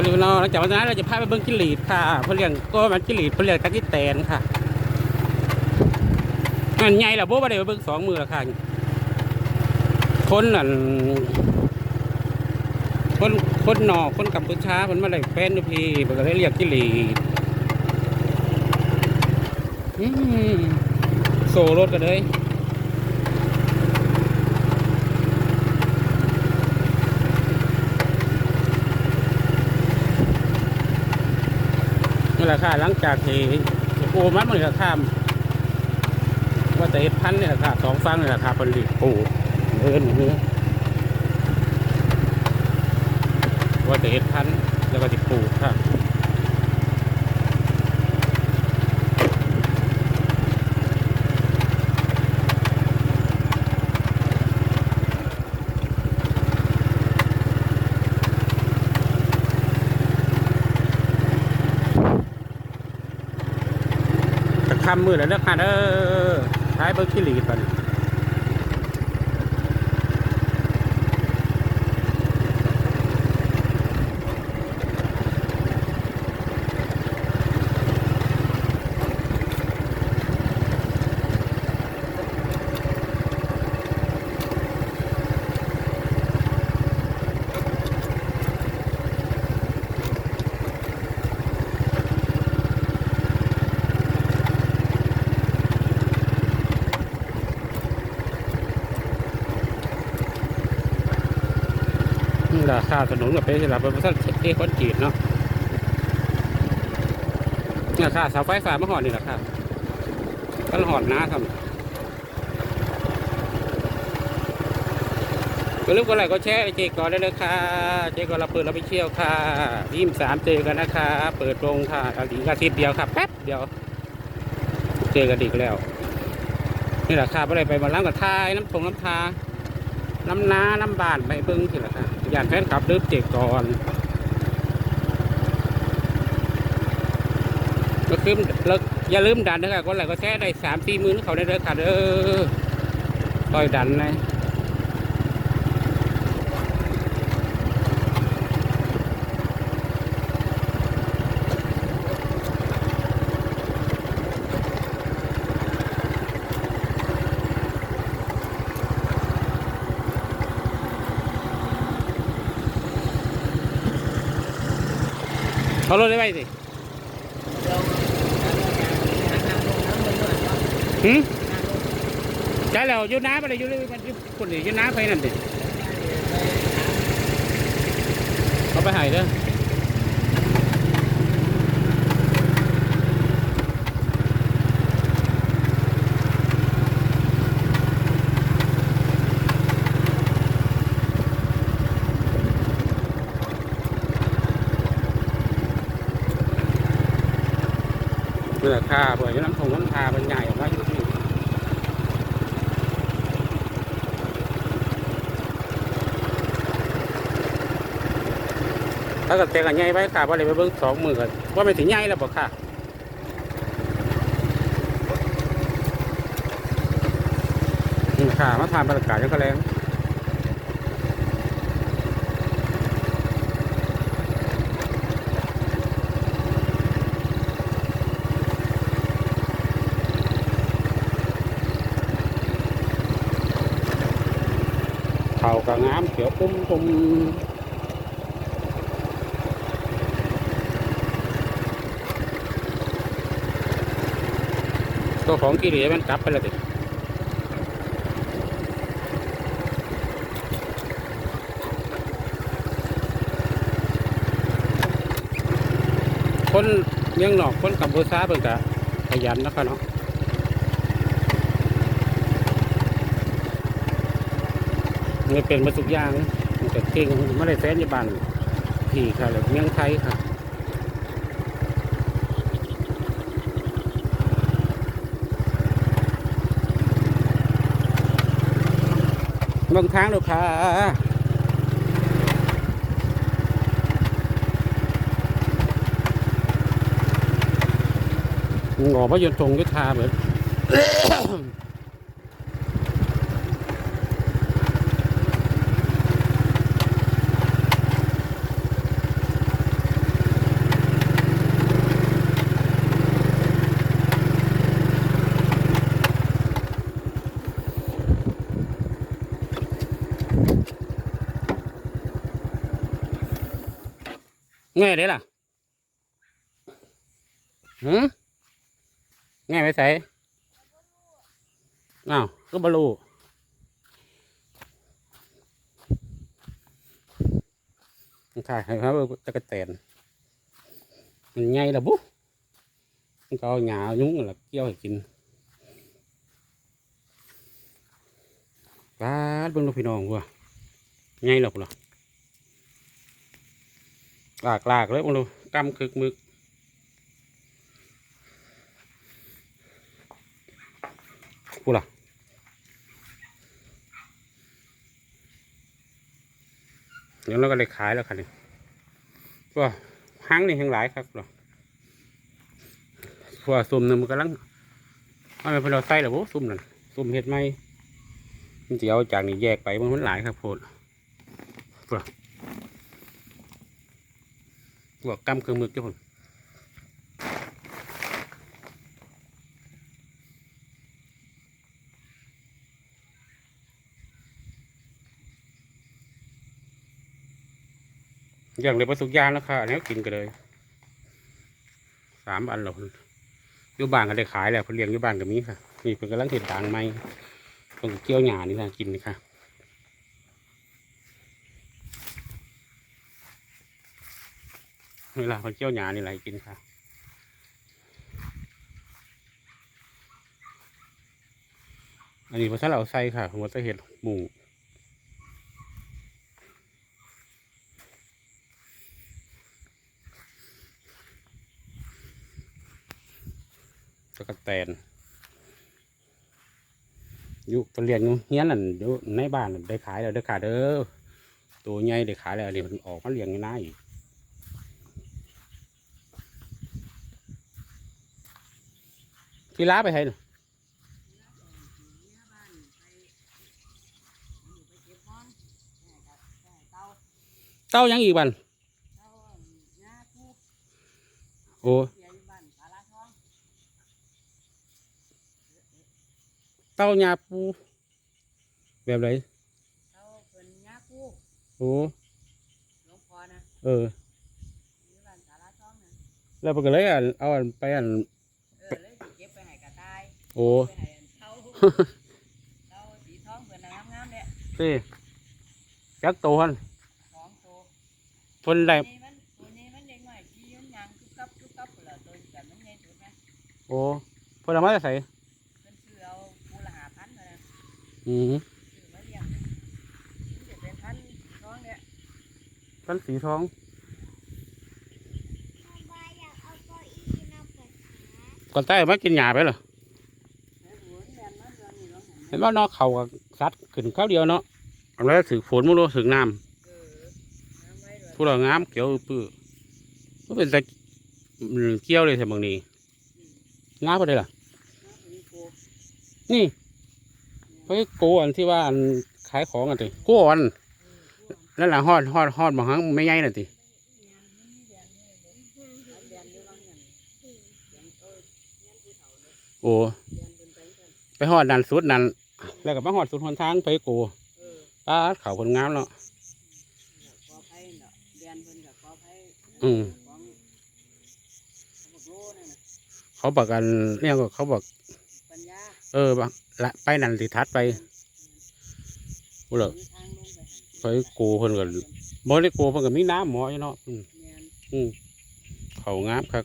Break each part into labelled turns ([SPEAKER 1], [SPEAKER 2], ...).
[SPEAKER 1] วันนี้พี่น้องหลังจากวันนั้นเราจะพาไปเบิ้งกิลีดค่ะเพื่อเลี้ยงก็มันกิลีดเพื่อเลี้ยงตะกี้แตนค่ะมันใหญ่ละโบ๊ะไปเบิ้งสองมือละค่ะคนนั่นคนคนนอกคนกัมพูชามันมาเลยแฟนดูพี่มันก็เลยเรียกกิลีดโซรถกันเลย แหละค่ะ หลังจากที่โอ้มันมันนี่แหละค่ะว่าแต่เห็ดพันธุ์นี่แหละค่ะสองฟังนี่แหละค่ะผลิตปลูกเอินเนื้อว่าแต่เห็ดพันธุ์แล้วก็ติปลูกค่ะำมือแล้วเด้อค่ะเด้อท้ายเบิร์กิลีตันนี่ ละค่าถนนกับเป็นสลับเป็นภาษาเอกคนจีนเนาะนี่แหละค่าเสาไฟฟ้ามาหอดนี่แหละค่ะก็หอดนะครับก็ลืมกดไลค์กดแชร์ไอเจก่อนได้เลยค่ะ เจก่อนเราเปิดเราไปเที่ยวค่ะยี่มสามเจอกันนะคะ เปิดโรงค่ะอาทิตย์อาทิตย์เดียวค่ะแป๊บเดียว เจอกันอีกแล้ว นี่แหละค่ะไปเลยไปมาล้างกับทายน้ำทงน้ำทา น้ำน้าน้ำบานไปเบิ้งสิละค่ะยานแฟนขับลืมเจก่อนก็คือแล้วอย่าลืมดันนะครับก็ไหลก็แค่ได้สามสี่หมื่นเขาได้เลยค่ะเด้อต่อยดันนะ เขาลดได้ไหมสิหืมใช่แล้วยูน้ำอะไรยอยูเลยมันอยูคนอื่นอยูน้ำไปนั่นดิเขาไปหายเด้อ คาเผื่อจะน้ำทงน้ำทาเป็นใหญ่ออกมาอยู่ที่ถ้าเกิดเตะกันใหญ่ไว้ค่ะว่าเลยไปเบิ้งสองมือกันว่าไม่ถึงใหญ่แล้วบอกค่ะนี่ค่ะมาทานบรรยากาศยังก็แรง กระงามเขียวปุ้มปุ้มตัวของกิเลสมันกลับไปแล้วสิคนเลี้ยงหนอกคนกัมพูชาเพิ่นก็ขยันนะครับเนาะ นี่เป็นมาสุกอย่างมันก็เก่งไม่ได้แฟนยู่บ้านพี่ค่ะเลยเมืองไทยค่ะเมืองทางลูกค้าหงอพยนต์ทงยุทธาเหมือน ง่ายเลยล่ะหืมง่ายไปใส่อ้าวก็บรูถ่ายให้ครับตะกะแตนมันง่ายละบุ๊มันก็เอา หลากหลากเลยมึงดูกำคึกมึกกูล่ะเดี๋ยวเราก็เลยขายแล้วค่ะนี่ก็ห้างนี่แห่งหลายครับหรอพวกซุ่มนึงมันกำลังมันเป็นเราใส่หรอบุ๊ซุ่มนั่นซุ่มเห็ดไหมมันจะเอาจากนี่แยกไปมันหลายครับโพดล่ะ บวกกำเครื่องมือจ้าผมอย่างเลยประสุกยางแล้วค่ะอันนี้กินกันเลยสามอันหรอกอยู่บ้านก็ได้ขายแล้วเพนเลี้ยงอยู่บ้านก็มีค่ะ นี่เป็นกำลังเห็ดด่างไม้ตรงเกี่ยวหญ้านี่นะกินนี่ค่ะ เวลาเขาเจียวหยานี่อะไรกินค่ะอันนี้พอถ้าเราใส่ค่ะผมจะเห็ดหมูตะกะแตนอยู่ปเรียนอยู่เฮียนนั่นอยู่ในบ้านได้ขายแล้วได้ขายเด้อตัวใหญ่ได้ขายแล้วเดี๋ยวมันออกมาเลี้ยงในน้าอีก พี่ล้าไปให้น่ะเต้ายังอีกบันโอ้เต้ายาปูแบบไรโอ้เออแล้วมันก็เลยอัน เอาอันไปอันโอ้สิจักโตหันเพิ่นได้โอ้เพิ่นเอามาจะใส่อืมเพิ่นสีทองก่อนใต้มากินหญ้าไปเหรอเห็น ว่านอกเขากับสัตว์ขึ้นข้าวเดียวเนาะเอาแล้วถือฝนมุโรถือน้ำผู้เรางามเกี่ยวปื้อก็เป็นแต่เกี่ยวเลยแต่บางนี้งามไปเลยล่ะ นี่เฮ้ยโกอันที่ว่าอันขายของอันติโกอันนั่นแหละฮอดฮอดฮอดบางครั้งไม่ใหญ่น่ะติโอ้ไปฮอดนั่นสุดนั่น แล้วก็มาฮอดสุดหนทางไปโกป้าดเขาคนงามเนาะอืมเขาบอกกันเนี่ยก็เขาบอกเออบักละไปนั่นสิทัดไปกูเลยไปโกเพิ่นก็บ่ได้โกเพิ่นก็มีน้ำหมออยู่เนาะอืมอืมเขางามครับ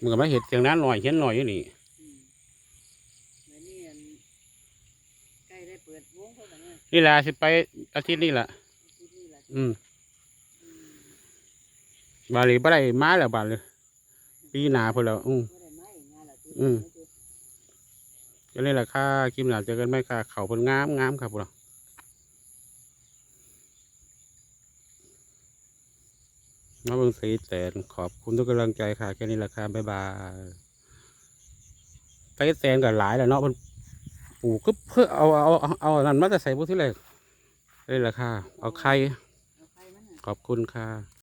[SPEAKER 1] มันก็มาเห็ดอย่างนั้นหน่อยเห็นหน่อยอยู่นี่นี่แหละสิไปอาทิตย์นี้แหละอืมบาลีบ่ได้มาแล้วบาดเลยปีหน้าเพิ่นแล้วอืมอืมก็นี่แหละค่ะคลิปหน้าเจอกันไหมค่ะเขาเพิ่นงามงามครับพวกเรา มาเบิ่งสีแสนขอบคุณทุกกำลังใจค่ะ แค่นี้แหละค่ะบ๊ายบายไตแสนก็หลายแล้วเนาะเพิ่นปลูกก็เพื่อเอาเอาเอาเอาอันนั้นมาจะใส่พวกที่แรกนี่แหละค่ะ เอาไข่ขอบคุณค่ะ